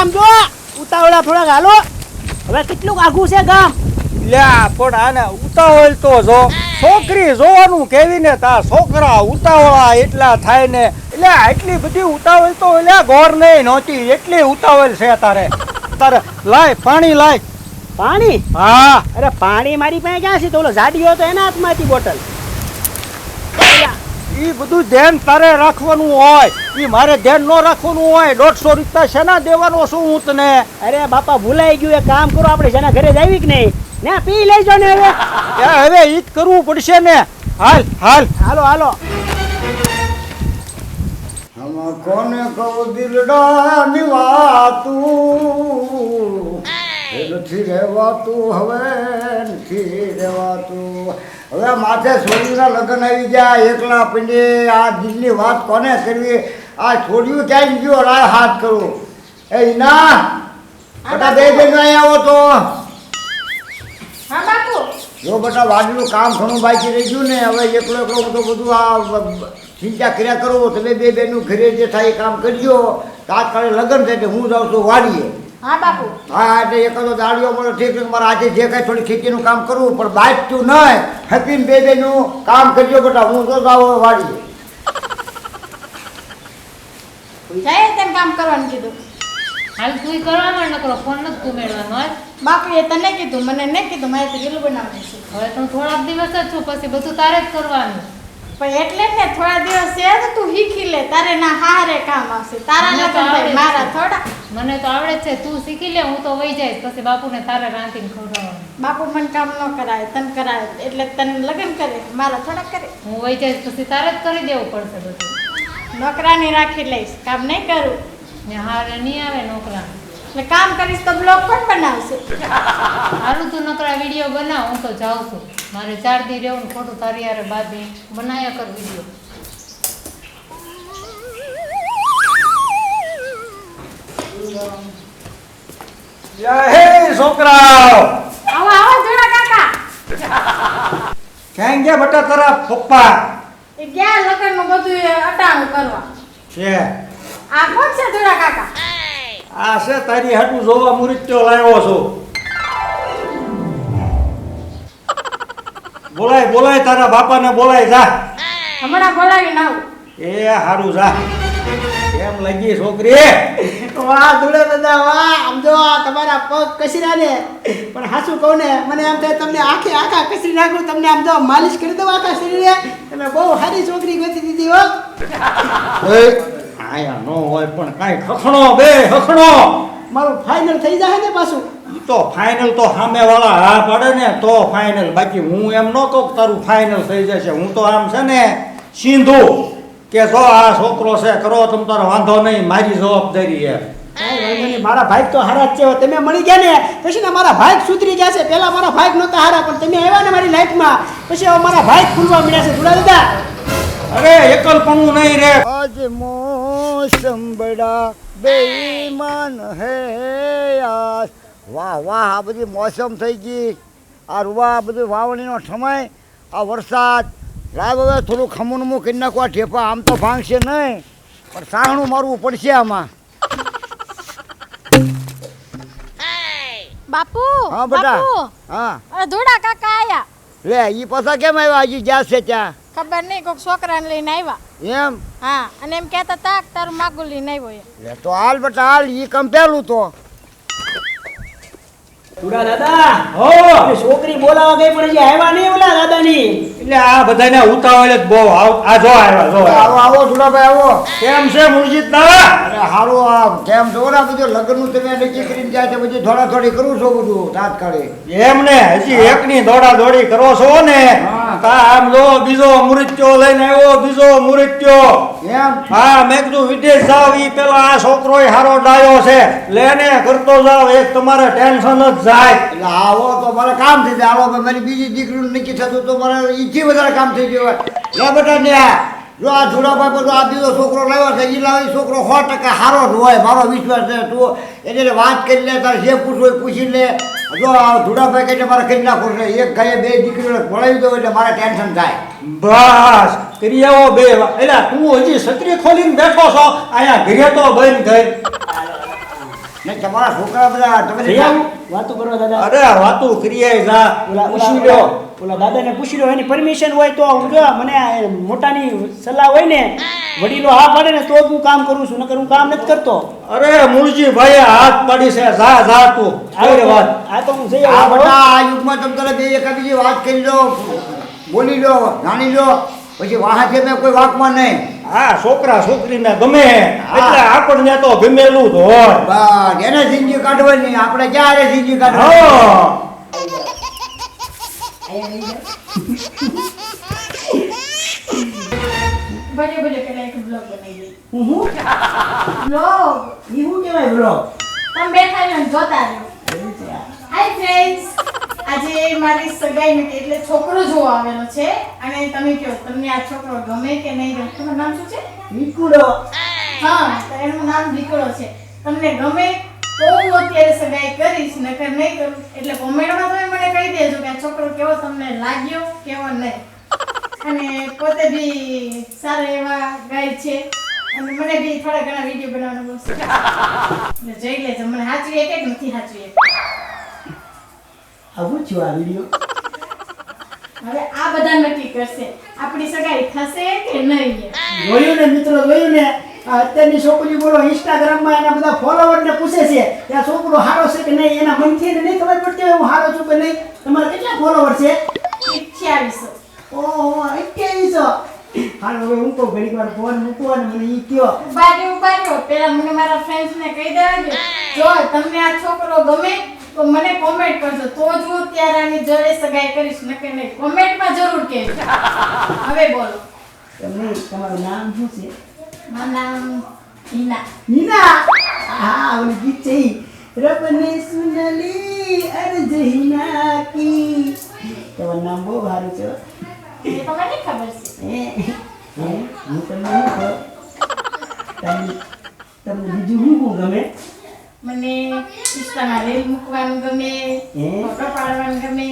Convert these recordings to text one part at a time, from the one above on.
આમ જો. ઉતાવળા થોડાક હાલો. હવે કેટલું આઘું છે ગામ? લ્યા પણ આને ઉતાવળ તો જો. છોકરી જોવાનું કેવી ને તા છોકરા ઉતાવળા એટલા થાય ને. એટલે એટલી બધી ઉતાવળ તો એટલે ગોર નહીં નહોતી. એટલી ઉતાવળ છે તારે. તારે લાય પાણી લાય. પાણી? હા. અરે પાણી મારી પાસે ક્યાં છે? તો ઓલો જાડીયો તો એના હાથમાં હતી બોટલ. ઈ બધું ધ્યાન તારે રાખવાનું હોય. એ મારે ધ્યાન ન રાખવાનું હોય. દોઢસો રૂપિયા શેના દેવાનો છું હું તને? અરે બાપા ભૂલાઈ ગયું. એ કામ કરો આપણે જેના ઘરે જાવી કે નહીં? ના પી લેજો ને હવે. હવે ઈ જ કરવું પડશે ને. હાલ હાલ. હાલો હાલો. હમ કોને કહું દિલડા નિવાતું? નથી રહેવાતું હવે નથી રહેવાતું. હવે માથે છોડીના લગ્ન આવી ગયા એકલા પીને આ દિલની વાત કોને કરવી? આ છોડ્યું ક્યાંય ગયો? રાય હાથ કરું. એ ના બેટા બે બેન અહીં આવો તો. હા બાપુ. જો બેટા વાડીનું કામ ઘણું બાકી રહી ગયું ને હવે એકલો એકલો બધું બધું આ ચિંતા કર્યા કરો. તમે બે બેનનું ઘરે જે થાય એ કામ કરજો. તાત્કાલિક લગ્ન થાય હું જાઉં છું વાડીએ. હા બાપુ. હા એટલે એકાદો દાડીઓ મળે ઠીક છે મારે આજે જે કાંઈ થોડી ખેતીનું કામ કરવું પણ બાઇક તું નહીં. હેપીન બે બેનું કામ કરજો બેટા હું તો જાવ વાડી જાય તેમ કામ કરવાનું કીધું? હાલ તું કરવાનું નકરો ફોન નથી તું મેળવાનો બાપુ એ તને કીધું મને નહીં કીધું મારે તો ગેલું બનાવવાનું છે. હવે તો થોડાક દિવસ જ છું પછી બધું તારે જ કરવાનું. પણ એટલે ને થોડા દિવસ છે તો તું શીખી લે તારે ના હારે કામ આવશે. તારા લગન થાય મારા થોડા. મને તો આવડે છે તું શીખી લે હું તો વહી જઈશ પછી બાપુને તારે રાંધીને ખવડાવવાનું. બાપુ મને કામ ન કરાય તન કરાય એટલે તને લગ્ન કરે મારા થોડા કરે. હું વહી જઈશ પછી તારે જ કરી દેવું પડશે બધું. નોકરાની રાખી લઈશ કામ નહીં કરું. ને હારે નહીં આવે નોકરા. એટલે કામ કરીશ તો બ્લોગ પણ બનાવશે? હારું તું નકરા વીડિયો બનાવ હું તો જાઉં છું. મારે ચાર દી રહેવું ખોટું તારી હારે બાદી બનાયા કર વીડિયો જય હે છોકરાઓ! આવો આવો જોડા કાકા. ક્યાં ગયા બટા તારા પપ્પા? એ ગયા લગ્નનું બધું અટાણું કરવા. છે. આ કોણ છે જોડા કાકા? આ છે તારી હાટું જોવા મુરીત્યો લાવ્યો છું. બોલાય બોલાય તારા બાપાને બોલાય જા. હમણાં બોલાવીને આવું. એ હારું જા. કેમ લાગી છોકરી? વાહ દુડે દાદા વાહ. આમ જો આ તમારા પગ કસરા ને? પણ હાસું કહું ને મને આમ થાય તમને આખે આખા કસરી નાખું તમને આમ જો માલિશ કરી દઉં આખા શરીરે. તમે બહુ સારી છોકરી ગોતી દીધી હો. આયા નો હોય પણ કાંઈ ખખણો બે ખખણો મારું ફાઇનલ થઈ જાય ને પાછું? તો ફાઇનલ તો સામે વાળા હા પડે ને તો ફાઇનલ બાકી હું એમ ન કહું તારું ફાઇનલ થઈ જશે. હું તો આમ છે ને સિંધુ કે જો આ છોકરો છે કરો તમ તારો વાંધો નહીં મારી જવાબદારી એ મારા ભાઈ તો હારા જ છે. તમે મળી ગયા ને પછી ને મારા ભાઈ સુધરી ગયા છે. પહેલા મારા ભાઈ નહોતા હારા પણ તમે આવ્યા ને મારી લાઈફમાં પછી હવે મારા ભાઈ ખુલવા મળ્યા છે. દુડા દાદા અરે એકલપણું નહીં રે. આજ મોસમ બડા બેઈમાન હે યાર. વાહ વાહ આ બધી મોસમ થઈ ગઈ. આ રૂવા બધું વાવણીનો સમય. આ વરસાદ. લાવ હવે થોડું ખમણમું કરી નાખવા ઠેપા આમ તો ભાંગશે નહીં. પણ સાહણું મારવું પડશે આમાં. બાપુ હા બેટા. હા. અરે ધોડા કાકા આયા. લે ઈ પાછા કેમ આવ્યા? હજી જ્યાં છે ત્યાં. ખબર નહીં કોઈક છોકરાને લઈને આવ્યા. એમ? હા અને એમ કહેતા તા કે તારું માગું લઈને આવ્યો એ. લે તો હાલ બેટા હાલ ઈ કંપેલું તો. ચૂડા દાદા હો! છોકરી બોલાવા ગઈ પણ જે આવ્યા નહીં ઓલા દાદાની. એટલે આ બધાને ઉતાવળ જ બહુ આવ- આ જો આવ્યા જો આવો. આવો સુડાભાઈ આવો. કેમ છે મુરજીત દાદા અરે હારું આ કેમ છો? ને બધું લગ્નનું તમે નક્કી કરીને જાય છે બધું થોડા થોડી કરું છો બધું તાત્કાલિક. એમ ને હજી એકની દોડા દોડી કરો છો ને? હા. આમ જો બીજો મુરત્યો લઈને આવ્યો બીજો મુરત્યો એમ? હા મેં કીધું વિદેશ જાવ ઈ પેલા આ છોકરો હારો ડાયો છે. લેને કરતો જાવ એક તમારે ટેન્શન જ જાય. એટલે આવો તો મારે કામ થઈ જાય. આવો મારી બીજી દીકરીનું નક્કી થતું તો મારે ઈથી વધારે કામ થઈ ગયું લે બેટા ને જો આ જોડાભાઈ બધો આ બીજો છોકરો લાવ્યો છે એ લાવી છોકરો સો ટકા સારો જ હોય મારો વિશ્વાસ છે. તું એને વાત કરી લે તારે જે પૂછવું હોય પૂછી લે. જો આ જુડાભાઈ કહે મારે કરી નાખવું છે. એક ગાયે બે દીકરીઓને ભણાવી દો એટલે મારે ટેન્શન થાય. બસ કરી આવો બે એટલે તું હજી છત્રી ખોલીને બેઠો છો? અહીંયા ઘરે તો બંધ ગઈ ને તમારા છોકરા બધા તમે વાતો કરવા દાદા. અરે વાતું કરીએ જા. ઓલા લ્યો. ઓલા દાદાને પૂછી લો એની પરમિશન હોય તો હું જો મને મોટાની સલાહ હોય ને વડીલો હા પાડે ને તો જ હું કામ કરું છું નકર હું કામ નથી કરતો. અરે મૂળજી ભાઈ હાથ પાડી છે જા જા તું આવી વાત. આ તો હું જઈ આ બધા આ યુગમાં તમ તરત બે એક બીજી વાત કરી લો બોલી લો જાણી લો પછી વાહ છે મેં કોઈ વાકમાં નહીં. હા છોકરા છોકરીને ગમે એટલે આપણને તો ગમેલું જ હોય. બસ એને જિંદગી કાઢવાની આપણે ક્યારે જિંદગી કાઢવાની? ભલે ભલે પેલા એક બ્લોગ બનાવી હું બ્લોગ ઈ હું કેવાય બ્લોગ તમે બેઠા ને જોતા રહ્યો હાય ફ્રેન્ડ્સ આજે મારી સગાઈ નથી એટલે છોકરો જોવા આવેલો છે. અને તમે કહો તમને આ છોકરો ગમે કે નહીં ગમે? તમારું નામ શું છે? વિકુડો હા એનું નામ વિકુડો છે. તમને ગમે તો હું અત્યારે સગાઈ કરીશ નકર નહીં કરું. એટલે કોમેન્ટમાં તમે મને કહી દેજો કે આ છોકરો કેવો તમને લાગ્યો કેવો નહીં. અને પોતે બી સારા એવા ગાય છે. અને મને બી થોડા ઘણા વીડિયો બનાવવાનો બહુ શોખ જોઈ લેજો. મને સાચવી એક કે નથી સાચવી એક આવું છું આ વીડિયો. હવે આ બધા નક્કી કરશે. આપણી સગાઈ થશે કે નહીં? જોયું ને મિત્રો જોયું ને? અત્યારની છોકરી બોલો ઇન્સ્ટાગ્રામમાં એના બધા ફોલોવર ને પૂછે છે કે આ છોકરો હારો છે કે નહીં? એના મનથી એને નહીં ખબર પડતી હોય હું હારો છું કે નહીં? તમારે કેટલા ફોલોવર છે? અઠ્યાવીસો. ઓહો અઠ્યાવીસો. હાલો હવે હું કહું ઘડીક વાર ફોન મૂકવો ને મને ઈ કયો. ઊભા રહ્યો પેલા મને મારા ફ્રેન્ડ્સ ને કહી દેવા જો તમને આ છોકરો ગમે તો મને કોમેન્ટ કરજો. તો જ હું ત્યારે આની જોડે સગાઈ કરીશ. નકે નહીં. કોમેન્ટમાં જરૂર કહેજો. હવે બોલો. તમને તમારું નામ શું છે? મારું નામ હિના હિના હા ઓલી ગીત છે ઈ. રબને સુનલી અરજ હિના કી તમારું નામ બહુ સારું છે મને ખબર છે હે તમને શું કહું તમને બીજું શું શું ગમે મને ઇન્સ્ટામાં રીલ મૂકવાનું ગમે? ફોટો પાડવાનું ગમે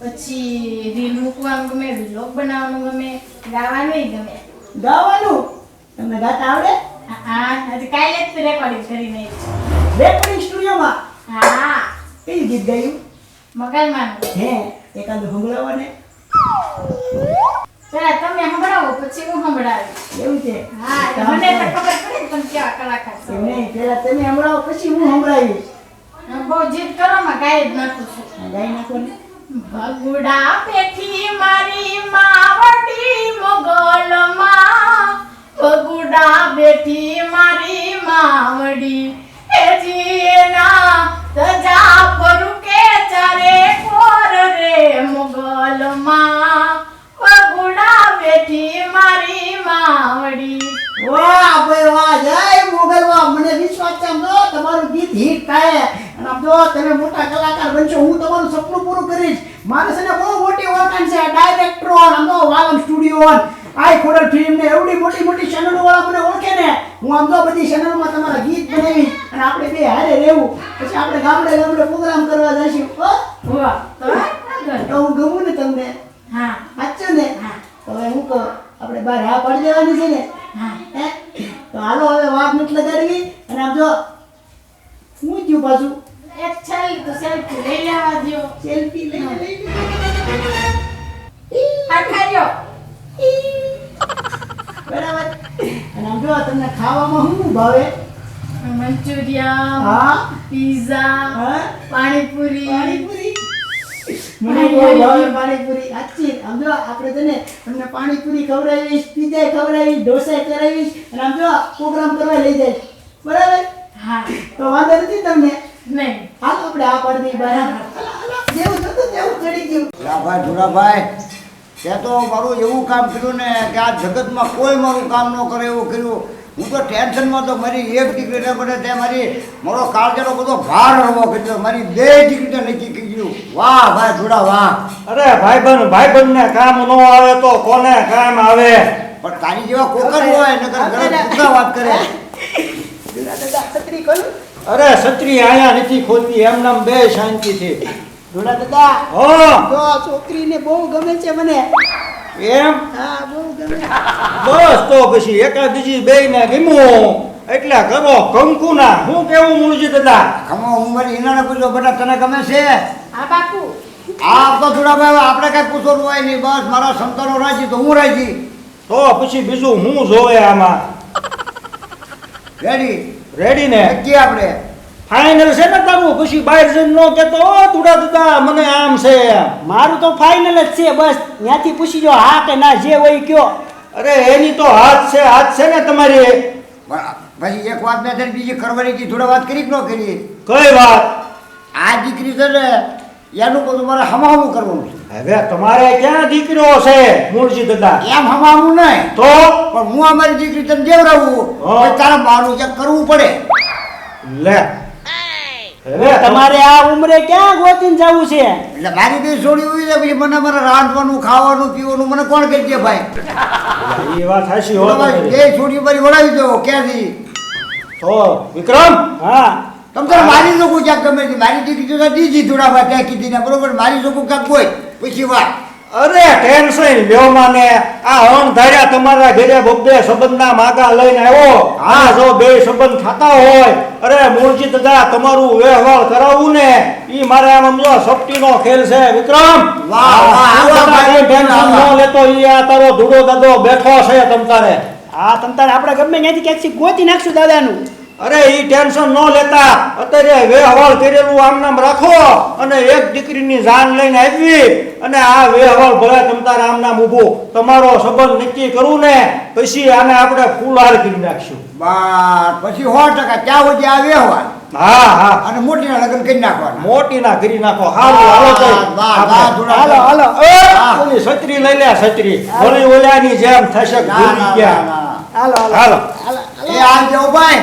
પછી રીલ મૂકવાનું ગમે વ્લોગ બનાવવાનું ગમે ગાવાનું ગમે ગાવાનું તમને ગાતા આવડે? હા, હજી કાલે જ રેકોર્ડિંગ કરીને. રેકોર્ડિંગ સ્ટુડિયોમાં હા. કયું ગીત ગાયું? મગલમાં હે એકાદ સંભળાવો ને. પેલા તમે સંભળાવો પછી હું સંભળાવીશ એવું છે? હા મને તો ખબર પડી તમે કેવા કલાકાર છો. નહીં પેલા તમે સંભળાવો પછી હું સંભળાવીશ બહુ જીદ કરો માં ગાય જ નાખું છું. ગાઈ નાખો ને. ભગુડા પેઠી મારી માવડી મોગલમાં ભગુડા બેઠી મારી માવડી. એ એના ધજા ફરું કે કોર રે મોગલમાં. ભગુડા બેઠી મારી માવડી. વાહ ભાઈ વાહ, જય મોગલ વાહ મને વિશ્વાસ છે, આમ તમારું ગીત હિટ થાય. અને આમ જો, તમે મોટા કલાકાર બનશો, હું તમારું સપનું પૂરું કરીશ. મારે છે ને બહુ મોટી ઓળખાણ છે ડાયરેક્ટરો આમ તો વાલમ સ્ટુડિયો આઈ ખોડલ ફિલ્મ ને એવડી મોટી મોટી ચેનલો વાળા મને ઓળખે ને હું આમ તો બધી ચેનલોમાં તમારા ગીત બનાવી અને આપણે બે હારે રહેવું. પછી આપણે ગામડે ગામડે પ્રોગ્રામ કરવા જઈશું. ઓ વાહ તો હું? ગમું ને તમને? હા. સાચું ને? હા. હવે હું કહું આપણે બહાર હા પાડી દેવાની છે ને? હા? તો હાલો હવે વાત નથી લગાડવી. અને આમ જો હું થયું પાછું? એક છેલ્લી તો સેલ્ફી લઈ લેવા દો સેલ્ફી લઈ લઈ આખાર્યો બરાબર અને તમને ખાવામાં શું ભાવે? મંચુરિયન હા? પીઝા પાણીપુરી. પાણીપુરી? મને બહુ ભાવે પાણીપુરી. સાચી. આમ જો આપણે તને તમને પાણીપુરી ખવડાવીશ પીઝા ખવડાવીશ ઢોસા કરાવીશ અને આમ જો પ્રોગ્રામ કરવા લઈ જઈશ. બરાબર? હા. તો વાંધો નથી તમને? નહીં. હાલ આપણે આ પાડી બરાબર જેવું થતું તેવું કરી ગયું ધુરાભાઈ ધુરાભાઈ તે તો મારું એવું કામ કર્યું ને કે આ જગતમાં કોઈ મારું કામ ન કરે એવું કર્યું. હું તો ટેન્શનમાં તો મારી એક દીકરીને બને તે મારી મારો કાળજાનો બધો ભાર હળવો કર્યો મારી બે દીકરીને નક્કી કરી ગયું વાહ ભાઈ જોડા વાહ. અરે ભાઈબંધ ને કામ ન આવે તો કોને કામ આવે? પણ તારી જેવા કોકર હોય નકર ઘરે પૂછા વાત કરે. દાદા છત્રી ખોલું. અરે છત્રી આયા નથી ખોલતી. એમ નામ બે શાંતિથી. જુના દાદા. હો. જો આ છોકરીને બહુ ગમે છે મને. એમ? હા બહુ ગમે. બસ તો પછી એકા બીજી બે ને ગમ્યું એટલે કરો કંકુના. હું કેવું મૂળજી દાદા? ખમો હું મારી હિનાને પૂછો બેટા તને ગમે છે? હા બાપુ. આ તો ધુડાભાઈ આપણે કઈ પૂછવાનું હોય નહીં. બસ મારા સંતાનો રાજી તો હું રાજી. તો પછી બીજું હું જોવે આમાં? રેડી રેડી ને? નક્કી આપણે. ફાઇનલ છે ને તારું? પછી બહાર જઈને નો કેતો "ઓ, તુડા દુડા મને આમ છે મારું તો ફાઇનલ જ છે બસ. ત્યાંથી પૂછી જો હા કે ના જે હોય કયો. અરે એની તો હાથ છે હાથ છે ને તમારી. પછી એક વાત મેં તને બીજી કરવાની હતી થોડા વાત કરી કે ન કરી? કઈ વાત? આ દીકરી છે ને એનું બધું મારે હમાહમું કરવાનું છે. હવે તમારે ક્યાં દીકરો છે મૂળજી દાદા? એમ હમાહમું નહીં. તો? પણ હું અમારી દીકરી તને દેવડાવું હા. પછી તારા મારું ચેક કરવું પડે. લે. તમારે આ ઉંમરે ક્યાં ગોતીને જવું છે? એટલે મારી બે છોડી હોય છે પછી મને મારે રાંધવાનું ખાવાનું પીવાનું મને કોણ કહી દે ભાઈ? એ વાત સાચી હોય એ છોડી મારી વડાવી દો ક્યાંથી? તો વિક્રમ? હા. તમ તારે મારી લોકો ક્યાંક ગમે છે? મારી દીકરી તો દીધી થોડા વાર ત્યાં કીધી ને બરોબર? મારી લોકો ક્યાંક કોઈ પછી વાત. અરે ટેન્શન લ્યો માને. આ હણ ધાર્યા તમારા ઘેરે બબ્બે સંબંધના માગા લઈને આવ્યો. આ જો બે સંબંધ થતા હોય અરે મૂળજી દાદા તમારું વ્યવહાર કરાવવું ને. ઈ મારે આમ સમજો સપટીનો ખેલ છે વિક્રમ. વાહ, વાહ, ટેન્શન ન લેતો ઈ આ તારો ધૂડો દાદો બેઠો છે તમતારે. આ તમતારે આપણે ગમે ત્યાંથી ક્યાંક ગોતી નાખશું દાદાનું. અરે ઈ ટેન્શન ન લેતા. અત્યારે વ્યવહાર કરેલું આમ નામ રાખો અને એક દીકરીની જાન લઈને આવી અને આ વ્યવહાર ભલે તમ તારે આમ નામ ઊભું. તમારો સંબંધ નક્કી કરવું ને પછી આને આપણે ફૂલહાર કરી નાખશું. બસ પછી સો ટકા ત્યાં સુધી આ વ્યવહાર હા હા. અને મોટીના લગ્ન કરી નાખો. મોટી ના કરી નાખો હાલો હાલો. હાલો ઓલી છત્રી લઈ લે છત્રી. ઓલી ઓલાની જેમ થશે ના, ના, ના, ના. હાલો હાલો. હાલો હાલો એ ભાઈ?